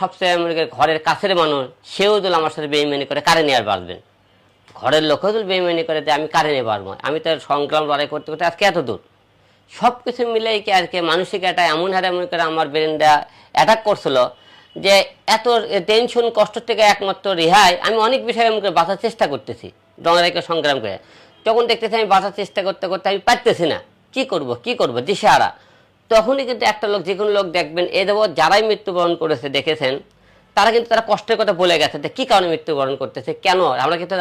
সবচেয়ে, মনে করি, ঘরের কাছের মানুষ, সেও যদি আমার সাথে বেইমানি করে, কারে নিয়ে আর ঘরের লোকও যদি বেইমানি করে, যে আমি কারে নিয়ে পারব আমি তো সংগ্রাম লড়াই করতে করতে আজকে এত দূর। সব কিছু মিলেই কি আর কি মানসিক একটা এমন হারে, মনে করে, আমার ব্রেনটা অ্যাটাক করছিল যে এত টেনশন কষ্ট থেকে একমাত্র রেহাই আমি অনেক বিষয়ে করে, বাঁচার চেষ্টা করতেছি ডঙ্গারেকে সংগ্রাম করে। তখন দেখতেছি আমি বাঁচার চেষ্টা করতে করতে আমি পারতেছি না, কি করব কি করব? দিশেহারা। তখনই কিন্তু একটা লোক যে কোনো লোক দেখবেন, এ দেব যারাই মৃত্যুবরণ করেছে, দেখেছেন, তারা কিন্তু তারা কষ্টের কথা বলে গেছে যে, কী কারণে মৃত্যুবরণ করতেছে, কেন? আমরা কিন্তু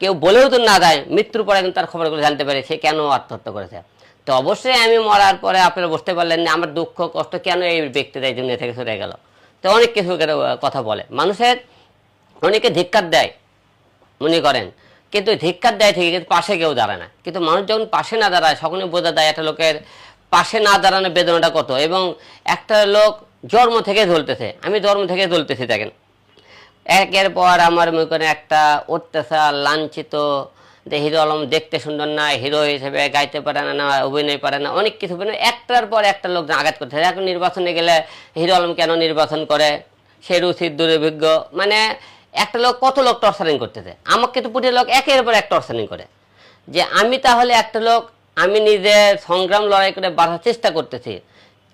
কেউ বলেও তো না দেয়, মৃত্যুর পরে কিন্তু তার খবরগুলো জানতে পারে, সে কেন আত্মহত্যা করেছে। তো অবশ্যই আমি মরার পরে আপনারা বুঝতে পারলেন না আমার দুঃখ, কষ্ট কেন এই ব্যক্তিটা এই দুনিয়া থেকে সরে গেল? তো অনেক কিছু কথা বলে। মানুষের অনেকে ধিক্কার দেয়, মনে করেন, কিন্তু ধিক্কার দেয় ঠিকই, কিন্তু পাশে কেউ দাঁড়ায় না। কিন্তু মানুষ যখন পাশে না দাঁড়ায় সকলে বোঝা দেয় একটা লোকের পাশে না দাঁড়ানোর বেদনাটা কত? এবং একটা লোক জন্ম থেকে জ্বলতেছে। আমি জন্ম থেকে জ্বলতেছি, দেখেন। একের পর আমার মনে করেন একটা অত্যাচার, লাঞ্ছিত, যে হিরো আলম দেখতে সুন্দর না, হিরো হিসেবে গাইতে পারে না না, অভিনয় পারে না, অনেক কিছু একটার পর একটা লোক আঘাত করতে এখন নির্বাচনে গেলে হিরো আলম কেন নির্বাচন করে? সে রুচির দুর্ভিজ্ঞ মানে একটা লোক কত লোক টর্চারিং করতেছে? আমাকে তো পুরো লোক একের পর এক টর্চারিং করে। যে আমি তাহলে একটা লোক আমি নিজে সংগ্রাম লড়াই করে বাঁচার চেষ্টা করতেছি।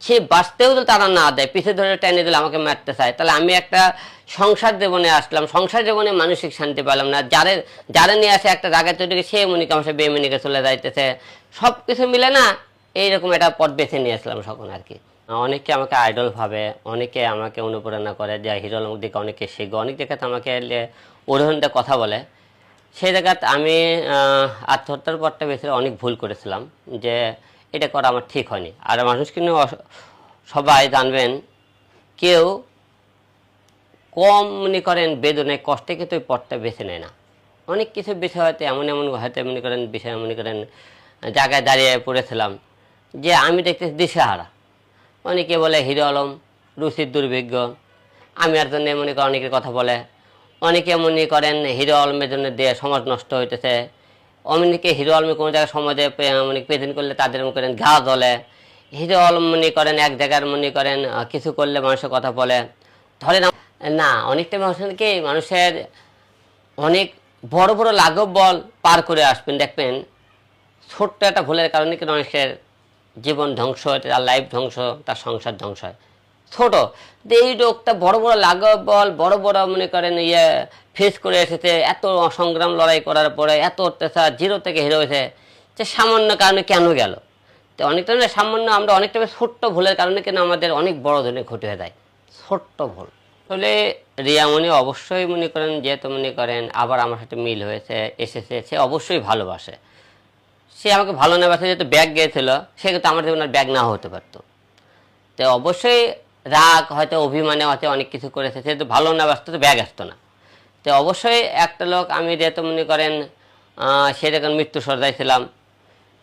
সে বাঁচতেও যদি তারা না দেয়, পিছে ধরে টেনে দিলে আমাকে মারতে চায়, তাহলে আমি একটা সংসার জীবনে আসলাম। সংসার জীবনে মানসিক শান্তি পেলাম না। যারে, যারা নিয়ে আসে একটা জায়গায় তৈরি সে মনিকে আমার সাথে বেমনিকে চলে যাইতেছে। সব কিছু মিলে না এইরকম একটা পথ বেছে নিয়ে আসলাম সকল আর কি। অনেকে আমাকে আইডল ভাবে, অনেকে আমাকে অনুপ্রেরণা করে, যে হিরো দিকে অনেকে শিখবে অনেক জায়গাতে আমাকে লে- উদাহরণ দিয়ে কথা বলে। সেই জায়গাতে আমি আত্মহত্যার পরটা বেশি অনেক ভুল করেছিলাম যে এটা করা আমার ঠিক হয়নি। আর মানুষ কিন্তু সবাই জানবেন, কেউ কম মনে করেন বেদনায় কষ্টে কিন্তু ওই পথটা বেছে নেয় না। অনেক কিছু বিষয় হয়তো এমন এমন হয়তো মনে করেন, বিষয় মনে করেন, জায়গায় দাঁড়িয়ে পড়েছিলাম যে আমি দেখতেছি দিশেহারা। অনেকে বলে হিরো আলম, রুচির দুর্ভিজ্ঞ আমি আর জন্য মনে করেন অনেকের কথা বলে অনেকে মনে করেন, হিরো আলমের জন্য দিয়ে সমাজ নষ্ট হইতেছে। অমনিকে হিরো আলমে কোনো জায়গায় সমাজে মানে প্রেজেন্ট করলে তাদের মনে করেন ঘা জ্বলে। হিরো আলম মনে করেন, এক জায়গার মনে করেন কিছু করলে মানুষের কথা বলে। আম- না, অনেকটা মানুষের কি, মানুষের অনেক বড় বড় লাঘব বল পার করে আসবেন। দেখবেন, ছোট্ট একটা ভুলের কারণে কিন্তু মানুষের জীবন ধ্বংস হয়, তার লাইফ ধ্বংস, তার সংসার ধ্বংস হয়। ছোট। এই রোগটা বড় বড় লাঘব বল, বড় বড় মনে করেন ইয়ে ফেস করে এসেছে, এত সংগ্রাম লড়াই করার পরে, এত অত্যাচার জিরো থেকে হিরো হয়েছে। যে সামান্য কারণে কেন গেল? তো অনেকটা সামান্য আমরা অনেকটা ছোট্ট ভুলের কারণে কিন্তু আমাদের অনেক বড় ধরনের ক্ষতি হয়ে যায়। ছোট্ট ভুল। আসলে রিয়ামণি অবশ্যই মনে করেন, যেহেতু মনে করেন আবার আমার সাথে মিল হয়েছে, এসেছে, সে অবশ্যই ভালোবাসে। সে আমাকে ভালো না বাসে যেহেতু ব্যাগ গিয়েছিল, সে কিন্তু আমার জীবনের ব্যাগ না হতে পারতো। তো অবশ্যই রাগ হয়তো অভিমানে হয়তো অনেক কিছু করেছে, যেহেতু ভালো না বাসতো তো ব্যাগ আসতো না। তো অবশ্যই একটা লোক, আমি যেহেতু মনে করেন সে যখন মৃত্যু সজ্জায় ছিলাম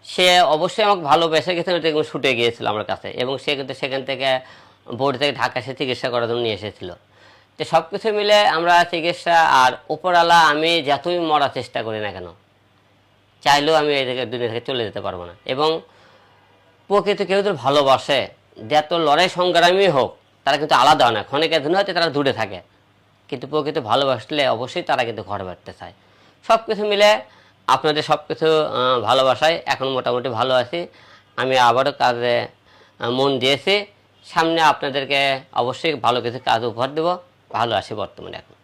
সে অবশ্যই আমাকে ভালোবেসে গেছে দেখুন ছুটে গিয়েছিল আমার কাছে। এবং সে কিন্তু সেখান থেকে, বোর্ড থেকে ঢাকা এসে চিকিৎসা করার জন্য নিয়ে এসেছিল। তো সব কিছু মিলে আমরা চিকিৎসা আর উপরওয়ালা, আমি যতই মরার চেষ্টা করি না কেন, চাইলেও আমি এই থেকে দুনিয়া থেকে চলে যেতে পারব না। এবং প্রকৃত কেউ তো ভালোবাসে যত লড়াই সংগ্রামী হোক, তারা কিন্তু আলাদা হয় না। ক্ষণিকের জন্য হয়তো তারা দূরে থাকে। কিন্তু প্রকৃত ভালোবাসলে অবশ্যই তারা কিন্তু ঘর বাড়তে চায়। সব কিছু মিলে আপনাদের সব কিছু ভালোবাসায় এখন মোটামুটি ভালো আছি। আমি আবারও কাজে মন দিয়েছি। সামনে আপনাদেরকে অবশ্যই ভালো কিছু কাজ উপহার দেবো। ভালো আছি বর্তমানে এখন।